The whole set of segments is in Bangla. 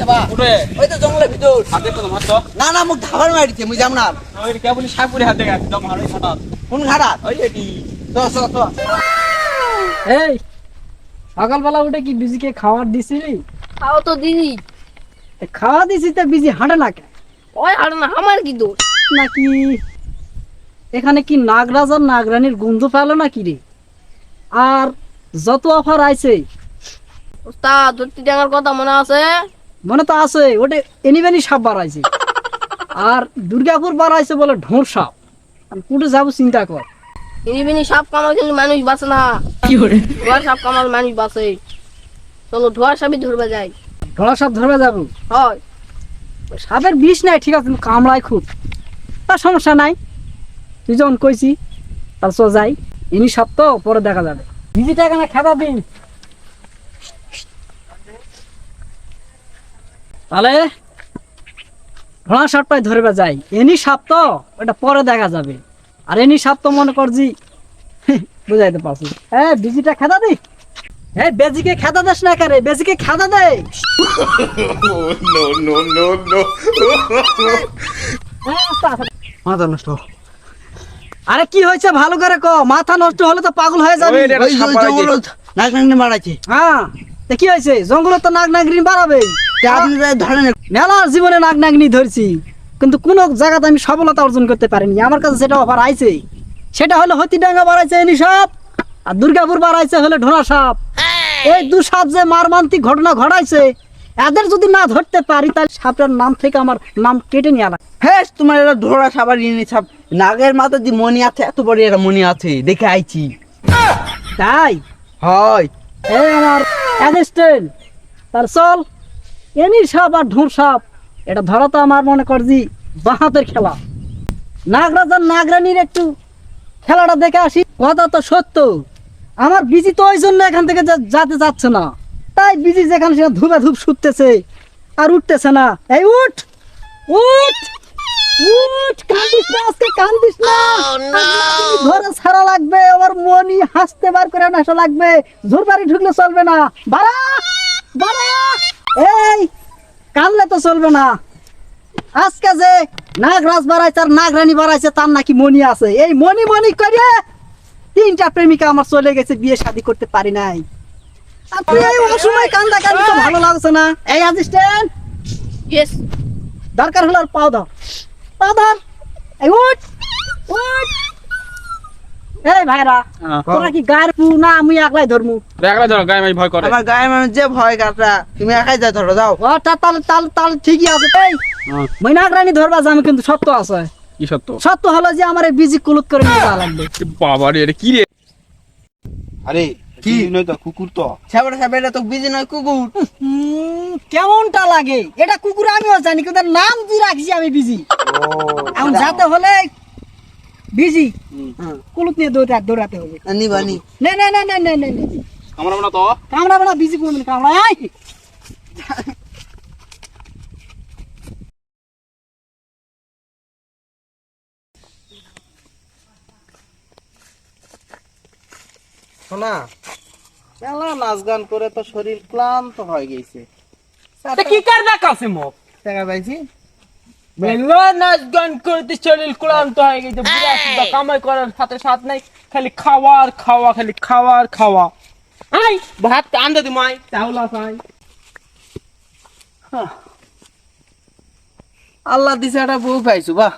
আছে বা উঠে। ওই তো জঙ্গলের ভিতর। হাতে তো মাছ তো না না মুখ ধাবার মারিছে মুই যাম না ওই কেবল সাপুরে হাতে গেছে দম হাড়ই ফাটা কোন ঘাড়া ওই এটি। তো তো তো এই সকালবেলা উঠে কি বিজিকে খাবার দিছিলি? খাও তো দিদি খাওয়া দিছি তো বিজি হাঁটে না কেন? ওই আর না আমার কি দোষ? নাকি? এখানে কি নাগরাজ আর নাগরানীর গন্ধ পেল নাকি রে? আর যত অফার আইছে ওস্তাদ ধরতি ডাঙার কথা মনে আছে? মনে তো আছে ওটা এনিবেনি সাপ বাড়াইছে। আর দুর্গাপুর বাড়াইছে বলে ঢোর সাপ। আমি কুটে যাব চিন্তা কর। ইনিবিনি সাপ কামাল কিন্তু মানুষ বাঁচে না। ধোয়ার সাপ কামাল মানুষ বাঁচে। চলো সাপই ধরবে যাই। ঢোড়া সাপ ধরবে যাব? হয়। সাপের বিষ নাই ঠিক আছে কিন্তু কামড়ায় খুব। তার সমস্যা নাই। তুই যখন কইছি তার চো যাই। ইনি সাপ তো পরে দেখা যাবে। বিজি টাকা না খেদা দিন তাহলে ঘোড়া সাপটাই ধরবে যাই। এনি সাপ তো ওটা পরে দেখা যাবে। আর এনি সাপ তো মনে করছি বুঝাইতে পারছি। হ্যাঁ বিজিটা খেদা দি। হ্যাঁ বেজিকে খেদা দেস না কারে বেজিকে খেদা দে। মাথা নষ্ট। আরে কি হয়েছে ভালো করে ক মাথা নষ্ট হলে তো পাগল হয়ে যাবে। বাড়াইছে। নাক নাক মারাইছে। হ্যাঁ কি হয়েছে? জঙ্গলে তো নাগ নাগরিন বাড়াবে আপনি ধরেন। মেলা জীবনে নাগ নাগনি ধরছি কিন্তু কোন জায়গাতে আমি সফলতা অর্জন করতে পারিনি। আমার কাছে যেটা অফার আইছে। সেটা হলো হতিডাঙ্গা বাড়াইছে এনি সাপ আর দুর্গাপুর বাড়াইছে হলে ঢোনা সাপ। এই দু সাপ যে মারমান্তিক ঘটনা ঘটাইছে এদের যদি না ধরতে পারি তাহলে সাপটার নাম থেকে আমার নাম কেটে নিয়ে আলা হ্যাঁ তোমার এটা ধরা সাবার ইনি সাপ নাগের মাথা যে মনি আছে এত বড় একটা মনি আছে দেখে আইছি। তাই? হয়। এই আমার অ্যাসিস্ট্যান্ট তার চল। এনি সাপ আর ঢোর সাপ এটা ধরা তো আমার মনে করছি বাহাতের খেলা। নাগরাজ আর নাগরানির একটু খেলাটা দেখে আসি কথা তো সত্য। আমার বিজি তো ওই জন্য এখান থেকে যেতে যাচ্ছে না। তাই বিজি যেখানে সেখানে ধুবে ধূপ শুটতেছে আর উঠতেছে না। এই উঠ! উঠ! উঠ! কান্দিস না আজকে কান্দিস না। ধরে ছাড়া লাগবে? আমার মনি হাসতে বার করে আসা লাগবে। ঝোর বাড়ি ঢুকলে চলবে না। বাড়া! বাড়া! এই কানলে তো চলবে না। আজকে যে নাগরাজ বাড়াইছে আর নাগরানী বাড়াইছে তার নাকি মনি আছে। এই মনি মনি করে তিনটা প্রেমিকা আমার চলে গেছে বিয়ে শাদী করতে পারি নাই। আর তুই এই অসময় কান্দা কান্দি তো ভালো লাগছে না। এই অ্যাসিস্ট্যান্ট ইয়েস দরকার হলো আর পাও দাও। পাও দাও এই উঠ উঠ। এই ভাইরা তোরা কি গায়ের পু না আমি একলাই ধরমু? দেখলা ধরো গায়ে মাই ভয় করে। আমার গায়ে যে ভয় কাটা তুমি একাই যাই ধরো যাও। ও তা তাহলে তাহলে তাহলে ঠিকই আছে এই মৈনাগরানি ধরবা আমি কিন্তু সত্য আছে। কি সত্য? সত্য হলো যে আমার এই বিজি কুলুত করে নিয়ে যাওয়া লাগবে। বাবা রে এটা কি রে? আরে কি? নয় তো কুকুর তো। তো বিজি নয় কুকুর। হুম, কেমনটা লাগে? এটা কুকুর আমিও জানি কিন্তু নাম কি রাখছি আমি বিজি। এখন যাতে হলে বিজি? হ্যাঁ, কুলুত নিয়ে দৌড়া দৌড়াতে হবে। নিবানি নে। নে নে নে নে নে নে না। তো? বিজি কামড়া। আয় শোনা মেলা নাচ গান করে তো শরীর ক্লান্ত হয়ে গেছে। কি কার দেখাছে মুখ টাকা পাইছি? মেলো নাচ গান করতে শরীর ক্লান্ত হয়ে গেছে বুড়া সুদ্ধা কামাই করার সাথে সাথ নাই খালি খাওয়ার খাওয়া খালি খাওয়ার খাওয়া। আই ভাত আন্দা দি মাই। চাউলা খাই আল্লাহ দিছে একটা বউ পাইছো বাহ।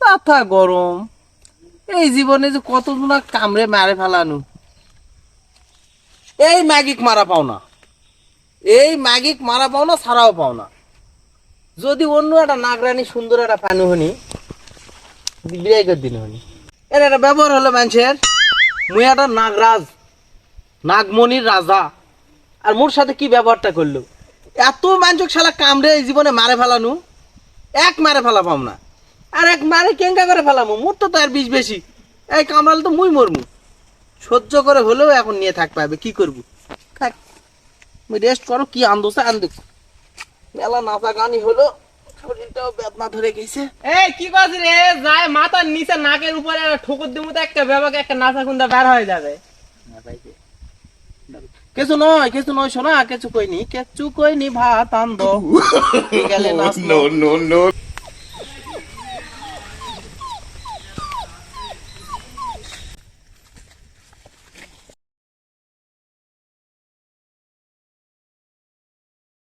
মাথা গরম। এই জীবনে যে কত জনা কামড়ে মারে ফেলানো। এই ম্যাগিক মারা পাও না। এই ম্যাগিক মারা পাও না ছাড়াও পাও না। যদি অন্য একটা নাগরানি সুন্দর একটা পানু হনি বিয়ে করে দিন হনি। এর একটা ব্যবহার হলো মানুষের, মুই একটা নাগরাজ, নাগমণির রাজা। আর মোর সাথে কি ব্যবহারটা করল? এত মানুষ শালা কামড়ে এই জীবনে মারে ফেলানু, এক মারে ফেলা পাম না। আর এক মারে কেঙ্কা করে ফেলামু, মোর তো তার বিষ বেশি। এই কামড়ালে তো মুই মরমু। সহ্য করে হলেও এখন নিয়ে থাকতে হবে, কি করব? থাক রেস্ট করো, কি আন্দোসে আন্দো মেলা নাচা গানি হলো শরীরটাও বেদনা ধরে গেছে। এই কি কাজ রে? যায় মাথার নিচে নাকের উপরে ঠোকর দিমু তো একটা ব্যাপাকে একটা নাচা কুন্দা বের হয়ে যাবে। কিছু নয় কিছু নয় শোনা কিছু কইনি কিছু কইনি ভাত আন্দ বিকালে নাচলো